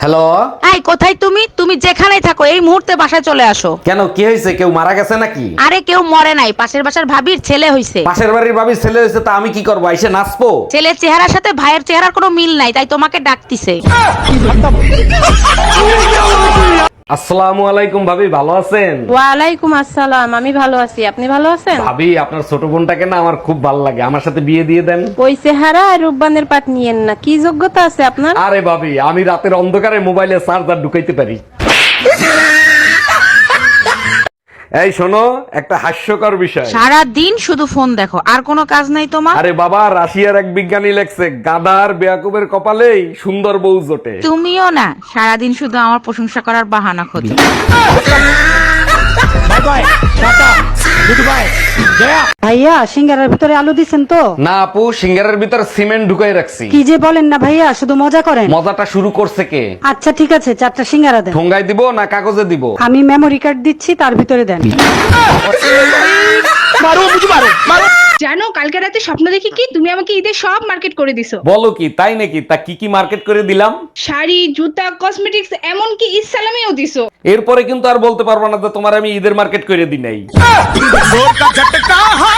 Hello এই কোথায় তুমি? তুমি যেখানেই থাকো এই মুহূর্তে বাসায় চলে আসো। কেন কি হয়েছে? কেউ মারা গেছে নাকি? আরে কেউ মরে নাই। পাশের বাসার ভাবির ছেলে হইছে। পাশের বাড়ির ভাবির ছেলে হয়েছে তা আমি কি করব? এসে নাচবো? ছেলের চেহারার সাথে ভাইয়ের চেহারার কোনো মিল নাই তাই তোমাকে ডাকতিছে। আসসালামু আলাইকুম ভাবি ভালো আছেন? ওয়ালাইকুম আসসালাম আমি ভালো আছি। আপনি ভালো আছেন? ভাবি আপনার ছোট বোনটাকে না আমার খুব ভালো লাগে। আমার সাথে বিয়ে দিয়ে দেন। ওই চেহারা আর রূপবানের পাট নিয়েন না। কি যোগ্যতা আছে আপনার? আরে ভাবি আমি রাতের অন্ধকারে মোবাইলে চার্জার ঢুকাইতে পারি। এই শোনো একটা হাস্যকর বিষয়। সারা দিন শুধু ফোন দেখো আর কোনো কাজ নাই তোমার? আরে বাবা রাশিয়ার এক বিজ্ঞানী লেখছে গাদার বেয়াকুবের কপালেই সুন্দর বউ জোটে। তুমিও না সারা দিন শুধু আমার প্রশংসা করার বাহানা খোঁজো। ভাইয়া সিঙ্গারার ভিতরে আলু দিছেন তো? না আপু সিঙ্গারের ভিতর সিমেন্ট ঢুকাই রাখছি। কি যে বলেন না ভাইয়া শুধু মজা করেন। মজাটা শুরু করছে কে? আচ্ছা ঠিক আছে চারটা সিঙ্গারা দেন। ঠোঙ্গাই দিব না কাগজে দিব? আমি মেমোরি কার্ড দিচ্ছি তার ভিতরে দেন। জানো কালকে রাতে স্বপ্ন দেখি কি? তুমি আমাকে ঈদের সব মার্কেট করে দিছো। বলো কি তাই নাকি? তা কি কি মার্কেট করে দিলাম? শাড়ি জুতা কসমেটিক্স এমনকি ইসলামেও দিছো। এরপরে কিন্তু আর বলতে পারব না যে তোমার আমি ঈদের মার্কেট করে দিই নাই।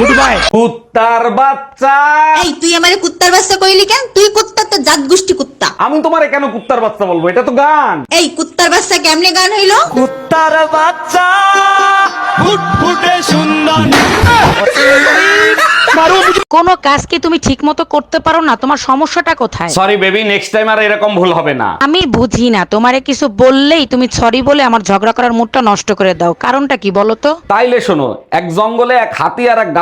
গুড বাই কুত্তার বাচ্চা। এই তুই আমারে কুত্তার বাচ্চা কইলি কেন? তুই কুত্তা তো জাত গোষ্ঠী কুত্তা। আমি তোমারে কেন কুত্তার বাচ্চা বলব? এটা তো গান। এই কুত্তার বাচ্চা কেমনে গান হইল? কুত্তার বাচ্চা। ফুটফুটে সুন্দর। কোনো কাজ কি তুমি ঠিক মতো করতে পারো না? তোমার সমস্যাটা কোথায়? সরি বেবি নেক্সট টাইম আর এরকম ভুল হবে না। আমি বুঝি না। তোমারে কিছু বললেই তুমি সরি বলে আমার ঝগড়া করার মুডটা নষ্ট করে দাও। কারণটা কি বলো তো? তাইলে শোনো এক জঙ্গলে এক হাতি আর এক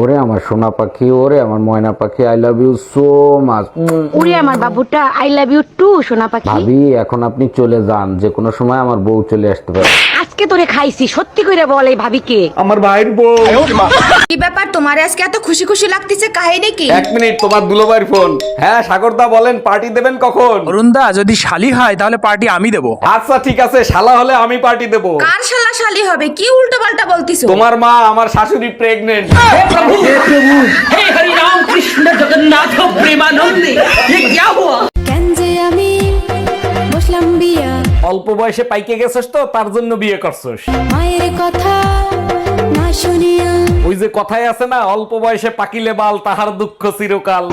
ওরে আমার সোনা পাখি ওরে আমার ময়না পাখি I love you so much ওরে আমার বাবুটা আই লাভ ইউ টু সোনা পাখি। ভাবি এখন আপনি চলে যান যে কোনো সময় আমার বউ চলে আসতে পারে। আজকে তোরে খাইছি সত্যি করে বল এই ভাবিকে। আমার ভাইয়ের বউ। কি ব্যাপার তোমার আজকে এত খুশি খুশি লাগতেছে কাহিনী কি? এক মিনিট তোমার দুলোবাইর ফোন। হ্যাঁ সাগরদা বলেন পার্টি দেবেন কখন? অরুণদা যদি শালি হয় তাহলে পার্টি আমি দেবো। আচ্ছা ঠিক আছে শালা হলে আমি পার্টি দেব। কার শালা শালি হবে? কি উল্টো পাল্টা বলতিছো? তোমার মা আমার শাশুড়ি প্রেগনেন্ট কেন যে আমি বসলাম বিয়া? অল্প বয়সে পাইকে গেছিস তো তার জন্য বিয়ে করছিস। মায়ের কথা ওই যে কথায় আছে না অল্প বয়সে পাকিলে বাল তাহার দুঃখ চিরকাল।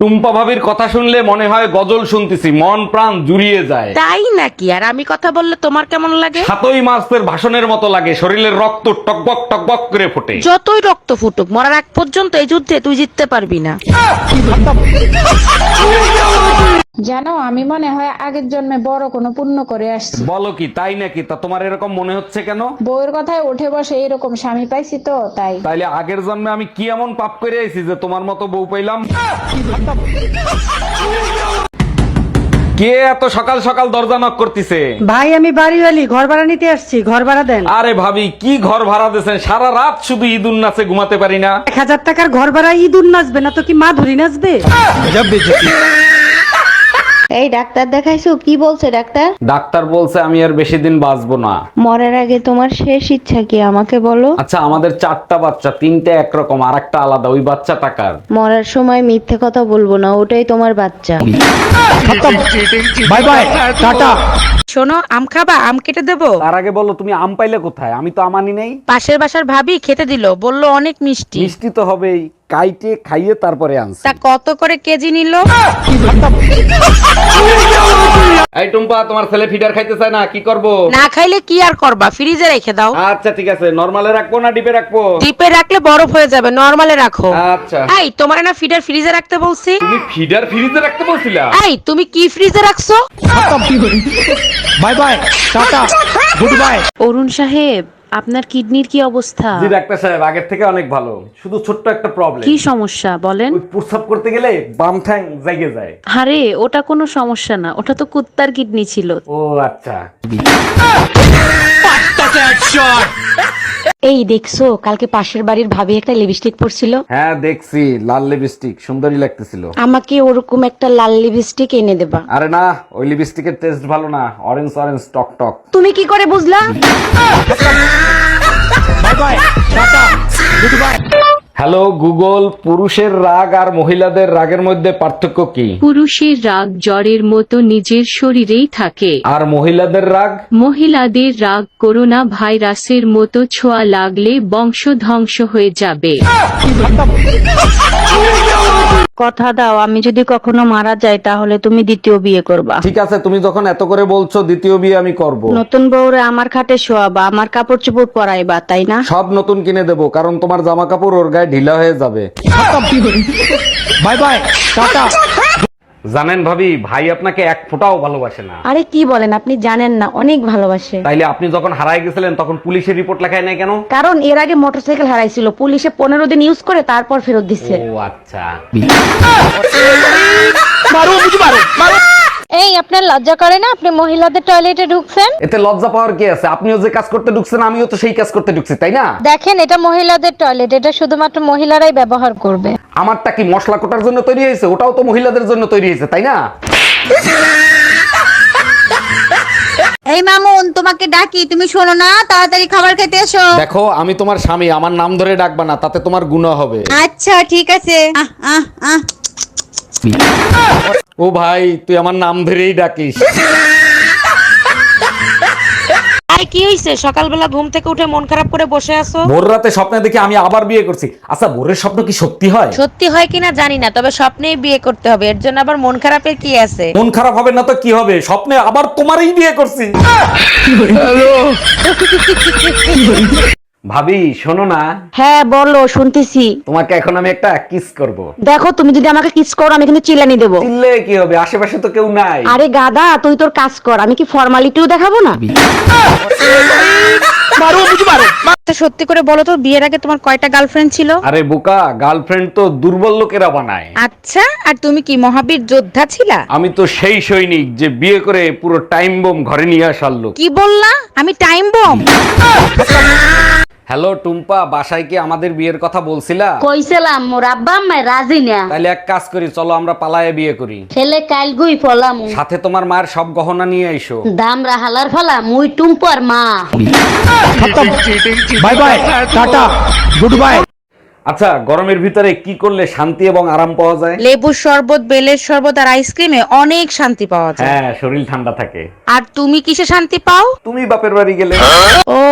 টুম্পা ভাবির কথা শুনলে মনে হয় গজল শুনতেছি মন প্রাণ জুড়িয়ে যায়। তাই নাকি? আর আমি কথা বললে তোমার কেমন লাগে? সাতই মাসের ভাষণের মতো লাগে শরীরের রক্ত টকবক টকবক করে ফোটে। যতই রক্ত ফুটুক মরার আগ পর্যন্ত এই যুদ্ধে তুই জিততে পারবি না। জানো আমি মনে হয় আগের জন্মে বড় কোনো পুণ্য করে আসছি। বলো কি তাই নাকি? তা তোমার এরকম মনে হচ্ছে কেন? বউয়ের কথায় উঠে বসে এরকম স্বামী পাইছি তো তাই। তাইলে আগের জন্মে আমি কি এমন পাপ করে আইছি যে তোমার মতো বউ পাইলাম? কে এত সকাল সকাল দরজা নক করতেছে? ভাই আমি বাড়িওয়ালি ঘর ভাড়া নিতে আসছি ঘর ভাড়া দেন। আরে ভাবি কি ঘর ভাড়া দিয়েছেন? সারা রাত শুধু ঈদুন নাচে ঘুমাতে পারি না। এক হাজার টাকার ঘর ভাড়া ইঁদুর নাচবে না তো কি মা ধরি নাচবে? এই ডাক্তার দেখাইছো? কি বলছে ডাক্তার? ডাক্তার বলছে আমি আর বেশি দিন বাঁচবো না। মরার আগে তোমার শেষ ইচ্ছা কি? আমাকে বলো। আচ্ছা আমাদের চারটা বাচ্চা তিনটে একরকম আর একটা আলাদা ওই বাচ্চা টাকার মরার সময় মিথ্যে কথা বলব না ওটাই তোমার বাচ্চা। Bye bye tata. শোনো আম খাবা? আম কেটে দেবো? তার আগে বলো তুমি আম পাইলে কোথায়? আমি তো আমানি নেই। পাশের বাসার ভাবি খেতে দিল বলল অনেক মিষ্টি। মিষ্টি তো হবেই। কাইটে খাইয়ে তারপরে আনছি। তা কত করে কেজি নিল? এই টুম্পা তোমার ছেলে ফিডার খাইতে চায় না কি করব? না খাইলে কি আর করবা? ফ্রিজে রেখে দাও। আচ্ছা ঠিক আছে। নরমালে রাখব না ডিপে রাখব? ডিপে রাখলে বরফ হয়ে যাবে নরমালে রাখো। আচ্ছা। এই তোমার না ফিডার ফ্রিজে রাখতে বলছি? তুমি ফিডার ফ্রিজে রাখতে বলছিলা? এই তুমি কি ফ্রিজে রাখছো? Bye bye tata goodbye. Arun সাহেব আপনার কিডনির কি অবস্থা? জি ডাক্তার সাহেব আগের থেকে অনেক ভালো। শুধু ছোট্ট একটা প্রবলেম কি সমস্যা? বলেন। ওই প্রস্রাব করতে গেলে বাম ঠ্যাং জেগে যায়। আরে ওটা কোনো সমস্যা না। ওটা তো কুত্তার কিডনি ছিল। ও আচ্ছা। এই দেখছ কালকে পাশের বাড়ির ভাবি একটা লিপস্টিক পরছিল। হ্যাঁ দেখছি লাল লিপস্টিক সুন্দরই লাগতেছিল। আমাকে ওরকম একটা লাল লিপস্টিক এনে দেবা। আরে না ওই লিপস্টিকের টেস্ট ভালো না অরেঞ্জ অরেঞ্জ টক টক। তুমি কি করে বুঝলা? Bye bye tata goodbye hello Google পুরুষের রাগ আর মহিলাদের রাগের মধ্যে পার্থক্য কি? পুরুষের রাগ জ্বরের মতো নিজের শরীরেই থাকে। আর মহিলাদের রাগ? মহিলাদের রাগ করোনা ভাইরাসের মতো ছোঁয়া লাগলে বংশ ধ্বংস হয়ে যাবে। কথা দাও আমি যদি কখনো মারা যাই তাহলে তুমি দ্বিতীয় বিয়ে করবা। ঠিক আছে তুমি যখন এত করে বলছো দ্বিতীয় বিয়ে আমি করব। নতুন বউরে আমার খাটে শোয়াবা আমার কাপড় চোপড় পরাইবা তাই না? সব নতুন কিনে দেবো কারণ তোমার জামা কাপড় ওর গায়ে ঢিলা হয়ে যাবে। Bye bye tata. জানেন ভাবি ভাই আপনাকে এক ফোঁটাও ভালোবাসে না। আরে কি বলেন আপনি জানেন না অনেক ভালোবাসে। তাইলে আপনি যখন হারায় গেছিলেন তখন পুলিশের রিপোর্ট লেখায় নাই কেন? কারণ এর আগে মোটরসাইকেল হারাইছিল পুলিশে পনেরো দিন ইউজ করে তারপর ফেরত দিচ্ছে ও আচ্ছা। এই আপনার লজ্জা করে না? আপনি মহিলাদের টয়লেটে ঢুকছেন? এতে লজ্জা পাওয়ার কি আছে? আপনিও যে কাজ করতে ঢুকছেন আমিও তো সেই কাজ করতে ঢুকছি তাই না? দেখেন এটা মহিলাদের টয়লেট এটা শুধুমাত্র মহিলারাই ব্যবহার করবে। আমারটা কি মশলা কোটার জন্য তৈরি হয়েছে? ওটাও তো মহিলাদের জন্য তৈরি হয়েছে তাই না? এই মামুন তোমাকে ডাকি তুমি শোনো না তাড়াতাড়ি খাবার খেতে এসো। দেখো আমি তোমার স্বামী আমার নাম ধরে ডাকবা না তাতে তোমার গুণা হবে। আচ্ছা ঠিক আছে। আহ আহ আহ। ও ভাই তুই আমার নাম ধরেই ডাকিস। আই কি হইছে? সকালবেলা ঘুম থেকে উঠে মন খারাপ করে বসে আছো? ভোর রাতে স্বপ্নে দেখে আমি আবার বিয়ে করছি। আচ্ছা ভোরের স্বপ্ন কি সত্যি হয়? সত্যি হয় কিনা জানি না তবে স্বপ্নেই বিয়ে করতে হবে। এর জন্য আবার মন খারাপের কি আছে? মন খারাপ হবে না তো কি হবে? স্বপ্নে আবার তোমারই বিয়ে করছি। ভাবি শোনো না। হ্যাঁ বলো শুনতেছি। তোমাকে এখন আমি একটা কিস করব। দেখো তুমি যদি আমাকে কিস করো আমি কিন্তু চিল্লানি দেবো। চিল্লে কি হবে? আশেপাশে তো কেউ নাই। আরে গাদা তুই তোর কাজ কর। আমি কি ফর্মালিটিও দেখাবো না? আচ্ছা, সত্যি করে বলো তো বিয়ের আগে তোমার কয়টা গার্লফ্রেন্ড ছিল? আরে বোকা গার্লফ্রেন্ড তো দুর্বল লোকেরা বানায়। আচ্ছা আর তুমি কি মহাবীর যোদ্ধা ছিলা? আমি তো সেই সৈনিক যে বিয়ে করে পুরো টাইম বোম ঘরে নিয়ে আসার লোক। কি বললা? আমি টাইম বম হ্যালো টুম্পা বাসায় কি আমাদের বিয়ের কথা বলছিলা? কইছিলাম মোর আব্বা আম্মা রাজি না। তাহলে এক কাজ করি চলো আমরা পালায়ে বিয়ে করি। ছেলে কাল গুই ফলাম সাথে তোমার মায়ের সব গহনা নিয়ে আইসো। দাম রাহালার ফলা মুই টুম্পর মা। Bye bye tata goodbye. আচ্ছা গরমের ভিতরে কি করলে শান্তি এবং আরাম পাওয়া যায়? লেবুর শরবত বেলের শরবত আর আইসক্রিমে অনেক শান্তি পাওয়া যায়। হ্যাঁ শরীর ঠান্ডা থাকে। আর তুমি কিসে শান্তি পাও? তুমি বাপের বাড়ি গেলে। ও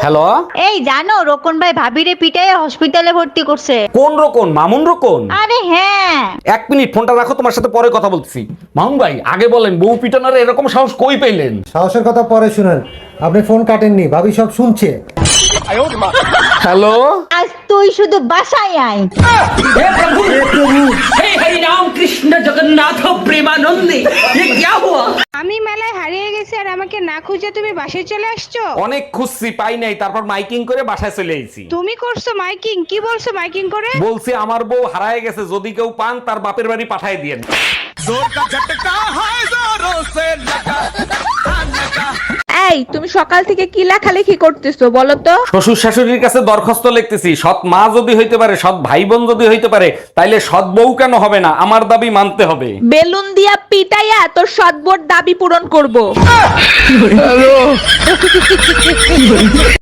হ্যালো? এই জানো রোকন ভাই ভাবিরে পিটাই হসপিটালে ভর্তি করছে। কোন রকম মামুন রকম আরে হ্যাঁ। এক মিনিট ফোনটা রাখো তোমার সাথে পরে কথা বলছি মামুন ভাই আগে বলেন বউ পিটানোর এরকম সাহস কই পেলেন? সাহসের কথা পরে শুনেন। আপনি ফোন কাটেননি ভাবি সব শুনছে। হ্যালো? আজ তুই শুধু বাসায় আয়। আমি মেলায় হারিয়ে গেছি আর আমাকে না খুঁজে তুমি বাসায় চলে আসছো? অনেক খুঁজছি পাই নাই তারপর মাইকিং করে বাসায় চলে আইছি। তুমি করছ মাইকিং? কি বলছো মাইকিং করে? বলছি আমার বউ হারায় গেছে যদি কেউ পান তার বাপের বাড়ি পাঠায় দিয়েন। এই তুমি সকাল থেকে কি লেখালেখি করতেছো বলো তো? শ্বশুর শাশুড়ির কাছে দরখাস্ত লিখতেছি সৎ মা যদি হইতে পারে সৎ ভাই বোন যদি হইতে পারে তাইলে সৎ বউ কেন হবে না? আমার দাবি মানতে হবে। বেলুন দিয়া পিটাইয়া তোর সদবোর দাবি পূরণ করব।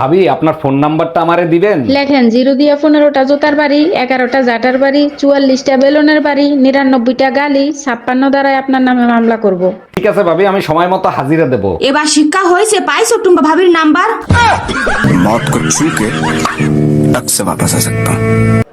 ভাবি আপনার ফোন নাম্বারটা আমারে দিবেন লেখেন জিরো দিয়া পনেরোটা জোতার বাড়ি এগারোটা জাটার বাড়ি চুয়াল্লিশটা বেলুনের বাড়ি নিরানব্বইটা গালি ছাপ্পান্ন দ্বারাই আপনার নামে মামলা করব। ঠিক আছে ভাবি আমি সময় মতো হাজিরা দেব এবার শিক্ষা হয়েছে পাইছো টুম্পা ভাবির নাম্বার मौत को छू के टक से वापस आ सकता हूँ